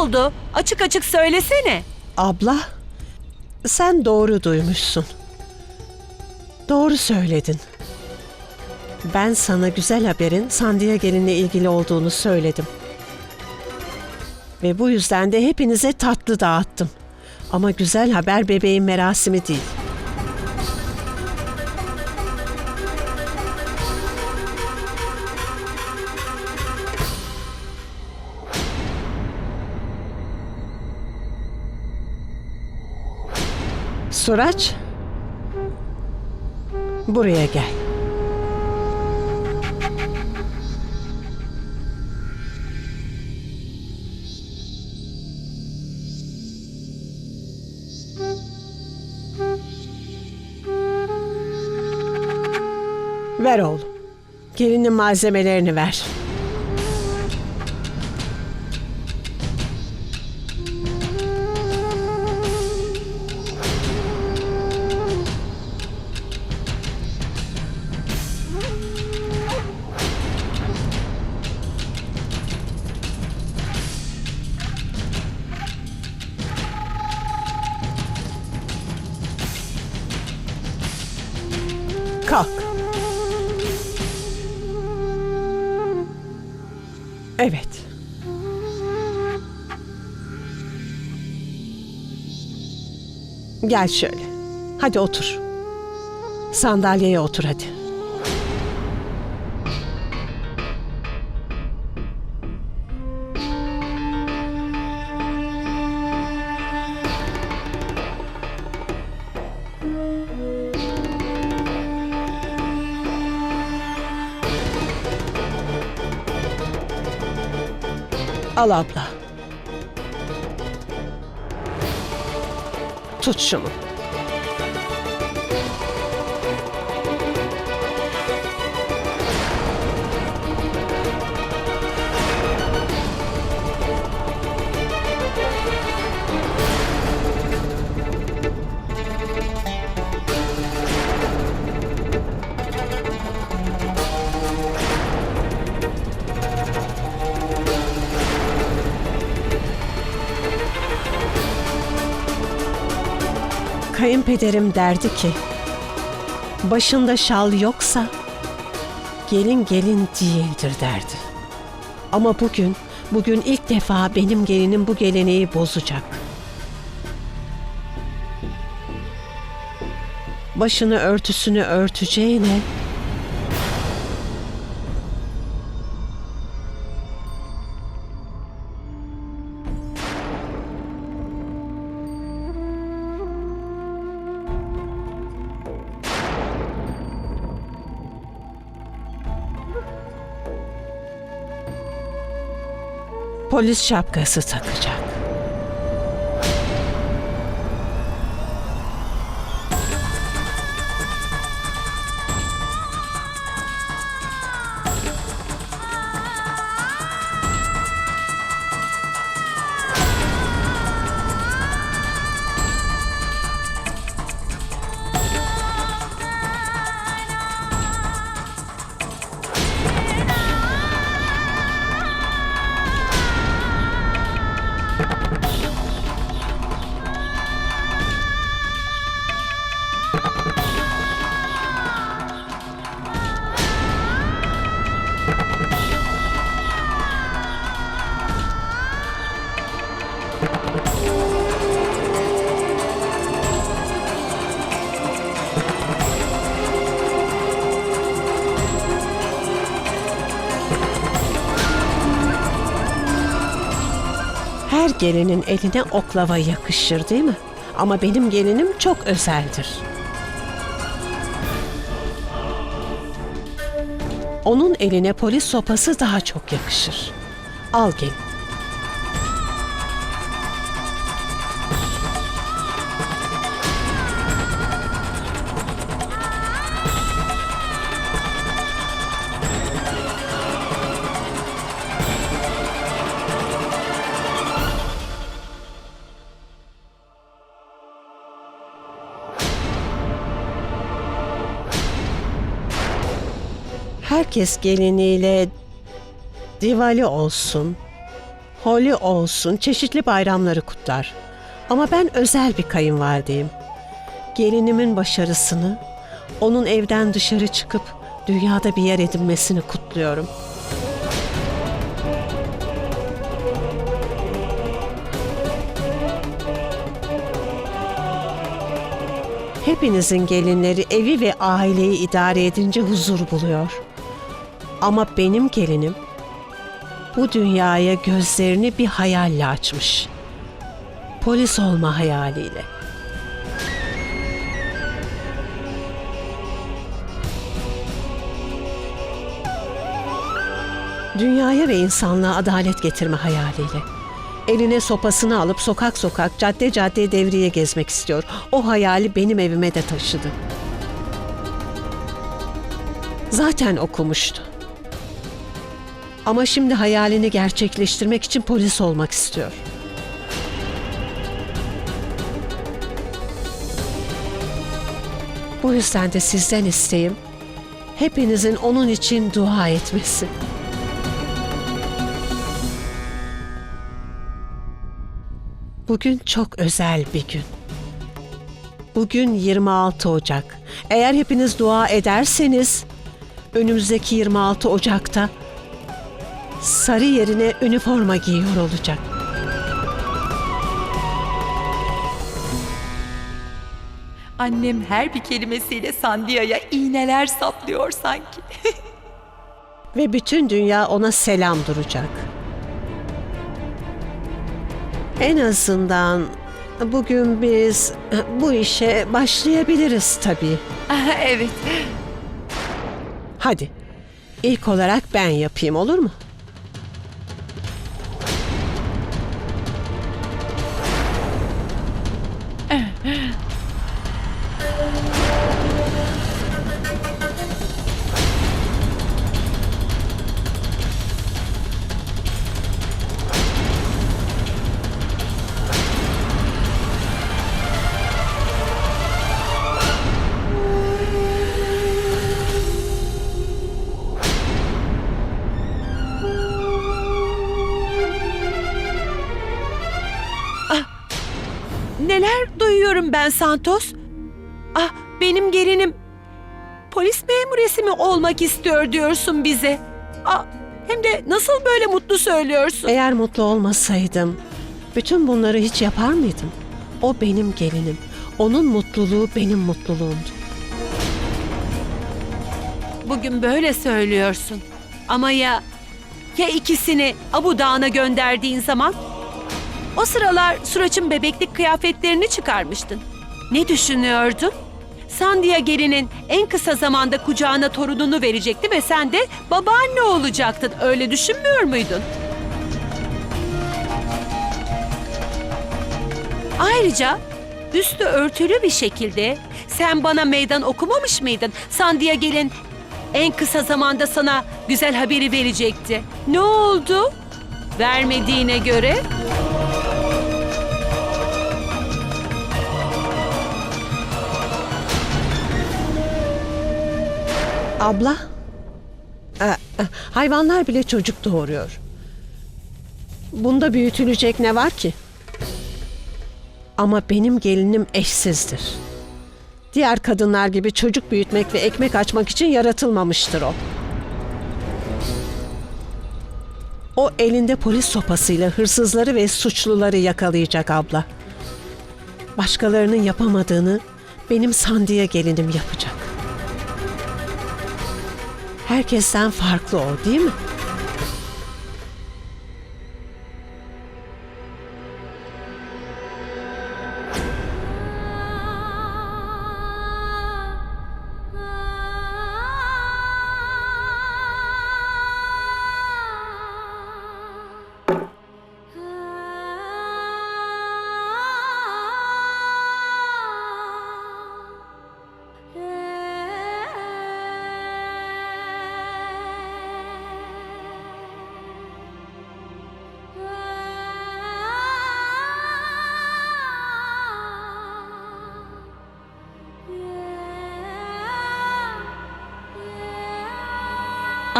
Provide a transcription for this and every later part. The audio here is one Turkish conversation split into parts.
oldu? Açık açık söylesene. Abla, sen doğru duymuşsun. Doğru söyledin. Ben sana güzel haberin Sandiya gelinle ilgili olduğunu söyledim. Ve bu yüzden de hepinize tatlı dağıttım. Ama güzel haber bebeğin merasimi değil. Suraç, buraya gel. Ver oğlum. Gelinin malzemelerini ver. Evet. Gel şöyle. Hadi otur. Sandalyeye otur hadi. Al abla. Tut şunu. Kayınpederim derdi ki, başında şal yoksa gelin gelin değildir derdi. Ama bugün, bugün ilk defa benim gelinim bu geleneği bozacak. Başını örtüsünü örteceğine polis şapkası takacak. Her gelinin eline oklava yakışır değil mi? Ama benim gelinim çok özeldir. Onun eline polis sopası daha çok yakışır. Al gelin. Herkes geliniyle divali olsun. Holi olsun, çeşitli bayramları kutlar. Ama ben özel bir kayınvalideyim. Gelinimin başarısını, onun evden dışarı çıkıp dünyada bir yer edinmesini kutluyorum. Hepinizin gelinleri evi ve aileyi idare edince huzur buluyor. Ama benim gelinim bu dünyaya gözlerini bir hayalle açmış. Polis olma hayaliyle. Dünyaya ve insanlığa adalet getirme hayaliyle. Eline sopasını alıp sokak sokak, cadde cadde devriye gezmek istiyor. O hayali benim evime de taşıdı. Zaten okumuştu. Ama şimdi hayalini gerçekleştirmek için polis olmak istiyor. Bu yüzden de sizden isteğim hepinizin onun için dua etmesi. Bugün çok özel bir gün. Bugün 26 Ocak. Eğer hepiniz dua ederseniz önümüzdeki 26 Ocak'ta sarı yerine üniforma giyiyor olacak. Annem her bir kelimesiyle Sandia'ya iğneler saplıyor sanki. Ve bütün dünya ona selam duracak. En azından bugün biz bu işe başlayabiliriz tabii. Evet. Hadi. İlk olarak ben yapayım olur mu? Neler ben Santos? Ah benim gelinim polis memuresi mi olmak istiyor diyorsun bize. Ah, hem de nasıl böyle mutlu söylüyorsun? Eğer mutlu olmasaydım bütün bunları hiç yapar mıydım? O benim gelinim. Onun mutluluğu benim mutluluğumdu. Bugün böyle söylüyorsun. Ama ya ya ikisini Abu Dağı'na gönderdiğin zaman? O sıralar Suraç'ın bebeklik kıyafetlerini çıkarmıştın. Ne düşünüyordun? Sandia gelinin en kısa zamanda kucağına torununu verecekti ve sen de babaanne olacaktın. Öyle düşünmüyor muydun? Ayrıca üstü örtülü bir şekilde sen bana meydan okumamış mıydın? Sandia gelin en kısa zamanda sana güzel haberi verecekti. Ne oldu? Vermediğine göre Abla, e, e, hayvanlar bile çocuk doğuruyor. Bunda büyütülecek ne var ki? Ama benim gelinim eşsizdir. Diğer kadınlar gibi çocuk büyütmek ve ekmek açmak için yaratılmamıştır o. O elinde polis sopasıyla hırsızları ve suçluları yakalayacak abla. Başkalarının yapamadığını benim Sandiye gelinim yapacak. Herkesten farklı o değil mi?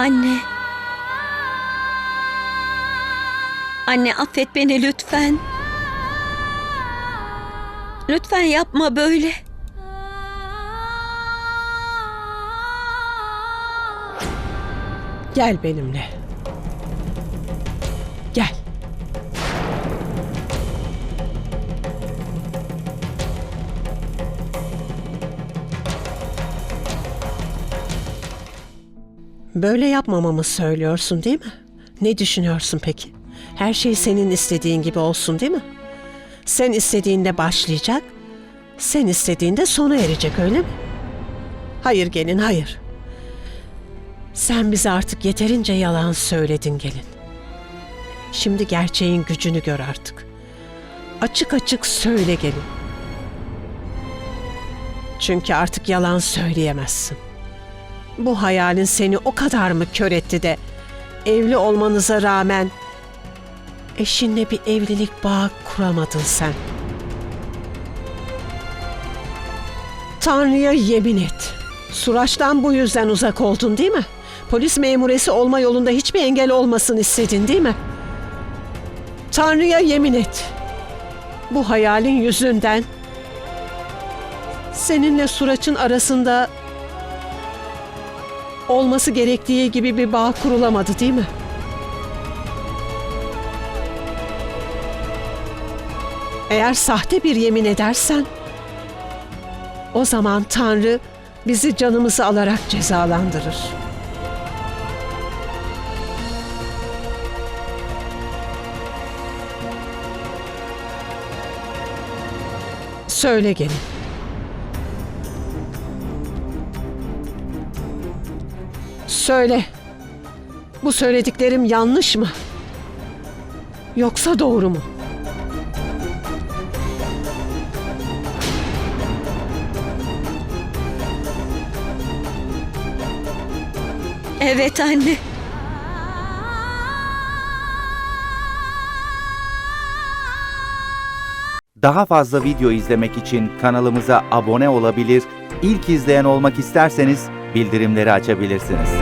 Anne. Anne affet beni lütfen. Lütfen yapma böyle. Gel benimle. Böyle yapmamamı söylüyorsun değil mi? Ne düşünüyorsun peki? Her şey senin istediğin gibi olsun değil mi? Sen istediğinde başlayacak, sen istediğinde sona erecek öyle mi? Hayır gelin, hayır. Sen bize artık yeterince yalan söyledin gelin. Şimdi gerçeğin gücünü gör artık. Açık açık söyle gelin. Çünkü artık yalan söyleyemezsin. Bu hayalin seni o kadar mı kör etti de evli olmanıza rağmen eşinle bir evlilik bağı kuramadın sen. Tanrı'ya yemin et. Suraç'tan bu yüzden uzak oldun değil mi? Polis memuresi olma yolunda hiçbir engel olmasın istedin değil mi? Tanrı'ya yemin et. Bu hayalin yüzünden seninle Suraç'ın arasında olması gerektiği gibi bir bağ kurulamadı değil mi? Eğer sahte bir yemin edersen o zaman Tanrı bizi canımızı alarak cezalandırır. Söyle gelin. Söyle. Bu söylediklerim yanlış mı? Yoksa doğru mu? Evet anne. Daha fazla video izlemek için kanalımıza abone olabilir, ilk izleyen olmak isterseniz bildirimleri açabilirsiniz.